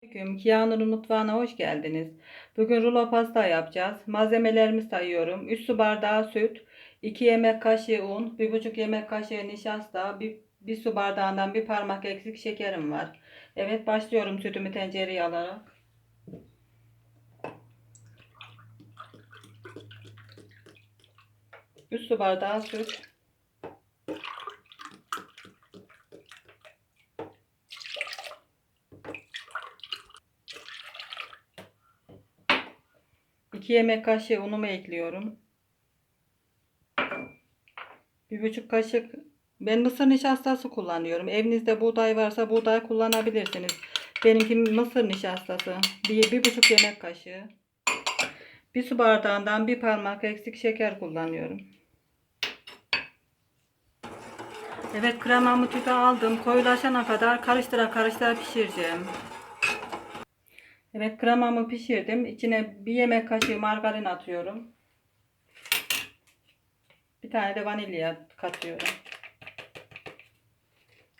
Selamünaleyküm. Kiyanur'un mutfağına hoş geldiniz. Bugün rulo pasta yapacağız. Malzemelerimi sayıyorum. 3 su bardağı süt, 2 yemek kaşığı un, 1,5 yemek kaşığı nişasta, 1, 1 su bardağından bir parmak eksik şekerim var. Evet başlıyorum sütümü tencereye alarak. Üç su bardağı süt. İki yemek kaşığı unumu ekliyorum. Bir buçuk kaşık ben mısır nişastası kullanıyorum. Evinizde buğday varsa buğday kullanabilirsiniz. Benimki mısır nişastası. Bir, bir buçuk yemek kaşığı. Bir su bardağından bir parmak eksik şeker kullanıyorum. Evet kremamı tüpe aldım. Koyulaşana kadar karıştıra karıştıra pişireceğim. Evet kremamı pişirdim. İçine bir yemek kaşığı margarin atıyorum. Bir tane de vanilya katıyorum.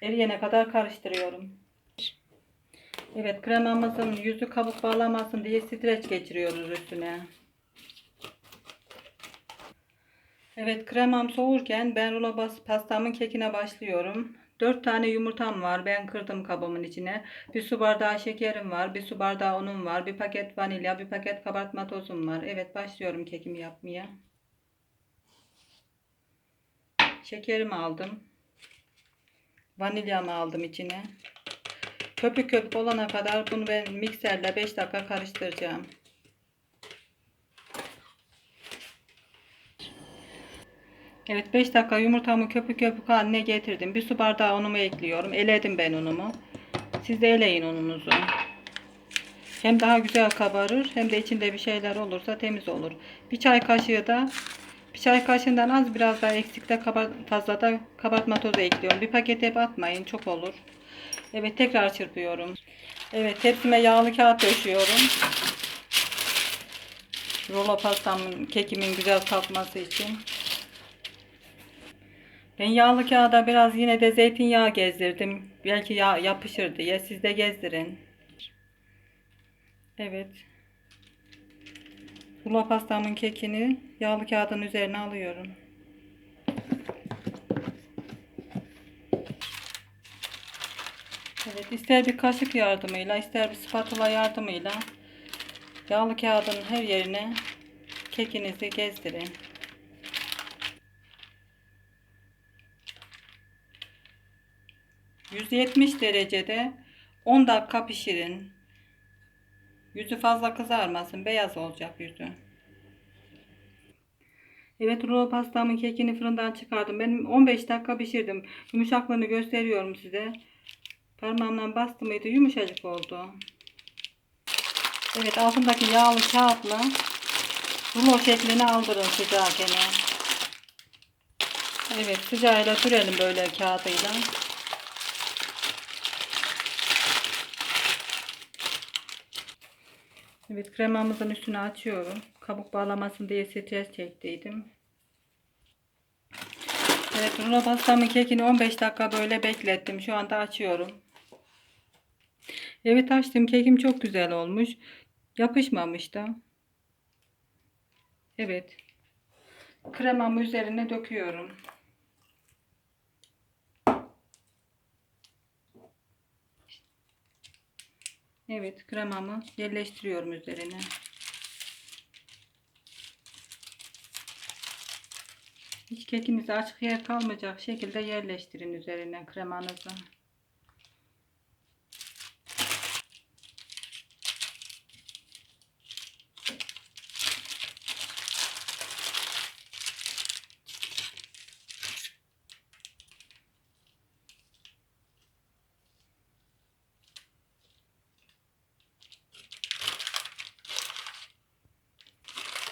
Eriyene kadar karıştırıyorum. Evet kremamızın yüzü kabuk bağlamasın diye streç geçiriyoruz üstüne. Evet kremam soğurken ben rulo pastamın kekine başlıyorum. 4 tane yumurtam var. Ben kırdım kabımın içine. Bir su bardağı şekerim var. Bir su bardağı unum var. Bir paket vanilya, bir paket kabartma tozum var. Evet başlıyorum kekimi yapmaya. Şekerimi aldım. Vanilyamı aldım içine. Köpük köpük olana kadar bunu ben mikserle 5 dakika karıştıracağım. Evet 5 dakika yumurtamı köpük köpük haline getirdim. Bir su bardağı unumu ekliyorum. Eledim ben unumu. Siz de eleyin ununuzu. Hem daha güzel kabarır hem de içinde bir şeyler olursa temiz olur. Bir çay kaşığı da bir çay kaşığından az biraz daha eksikte kabart, fazla da kabartma tozu ekliyorum. Bir paket hep atmayın çok olur. Evet tekrar çırpıyorum. Evet tepsime yağlı kağıt döşüyorum. Rulo pastamın kekimin güzel kalkması için. Ben yağlı kağıda biraz yine de zeytinyağı gezdirdim. Belki yağ yapışır diye. Siz de gezdirin. Evet. Rulo pastamın kekini yağlı kağıdın üzerine alıyorum. Evet, ister bir kaşık yardımıyla, ister bir spatula yardımıyla yağlı kağıdın her yerine kekinizi gezdirin. ...170 derecede 10 dakika pişirin. Yüzü fazla kızarmasın. Beyaz olacak yüzü. Evet rulo pastamın kekini fırından çıkardım. Ben 15 dakika pişirdim. Yumuşaklığını gösteriyorum size. Parmağımla bastım mıydı yumuşacık oldu. Evet altındaki yağlı kağıtla rulo şeklini aldırın sıcağken. Evet sıcağıyla sürelim böyle kağıdıyla. Evet kremamızın üstünü açıyorum. Kabuk bağlamasın diye stres çektiydim. Evet rulo pastamın kekini 15 dakika böyle beklettim. Şu anda açıyorum. Evet açtım. Kekim çok güzel olmuş. Yapışmamış da. Evet. Kremamı üzerine döküyorum. Evet kremamı yerleştiriyorum üzerine. Hiç kekinize açık yer kalmayacak şekilde yerleştirin üzerine kremanızı.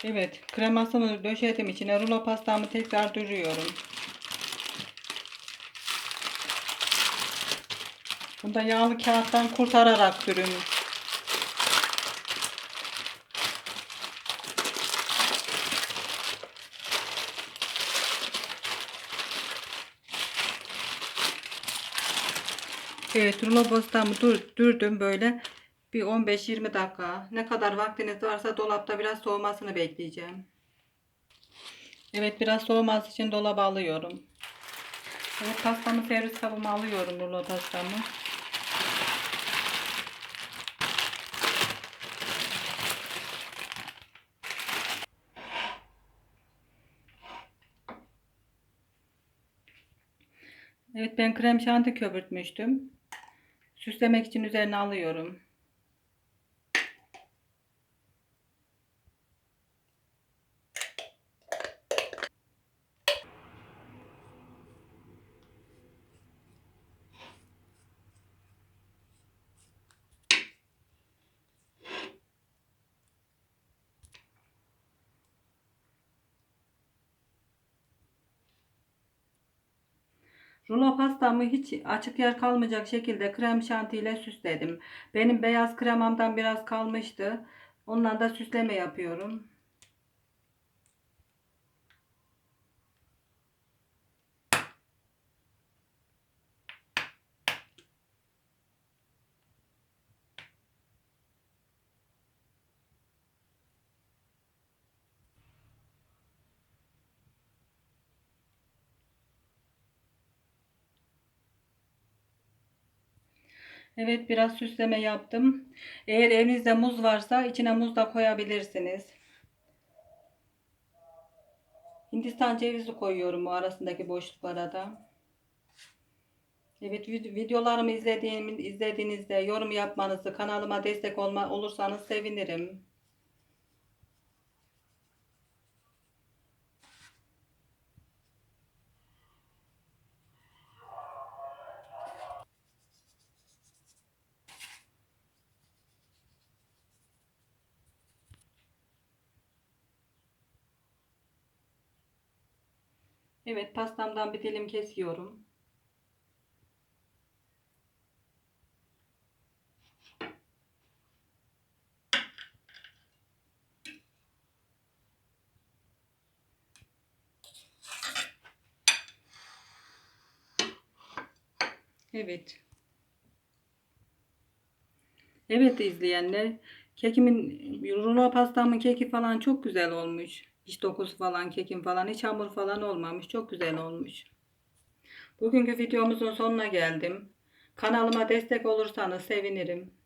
Evet, kremasını döşedim içine. Rulo pastamı tekrar duruyorum. Bunda yağlı kağıttan kurtararak sürün. Evet rulo pastamı dur, dürdüm böyle. Bir 15-20 dakika. Ne kadar vaktiniz varsa dolapta biraz soğumasını bekleyeceğim. Evet biraz soğuması için dolaba alıyorum. Evet pastamı servis kabıma alıyorum rulo pastamı. Evet ben krem şanti köpürtmüştüm. Süslemek için üzerine alıyorum. Rulo pastamı hiç açık yer kalmayacak şekilde krem şanti ile süsledim. Benim beyaz kremamdan biraz kalmıştı. Ondan da süsleme yapıyorum. Evet biraz süsleme yaptım. Eğer evinizde muz varsa içine muz da koyabilirsiniz. Hindistan cevizi koyuyorum o arasındaki boşluklara da. Evet vid- videolarımı izlediğinizde yorum yapmanızı, kanalıma destek olma, olursanız sevinirim. Evet pastamdan bir dilim kesiyorum. Evet. Evet izleyenler. Kekimin, rulo pastamın keki falan çok güzel olmuş. Hiç dokusu falan kekin falan hiç hamur falan olmamış. Çok güzel olmuş. Bugünkü videomuzun sonuna geldim. Kanalıma destek olursanız sevinirim.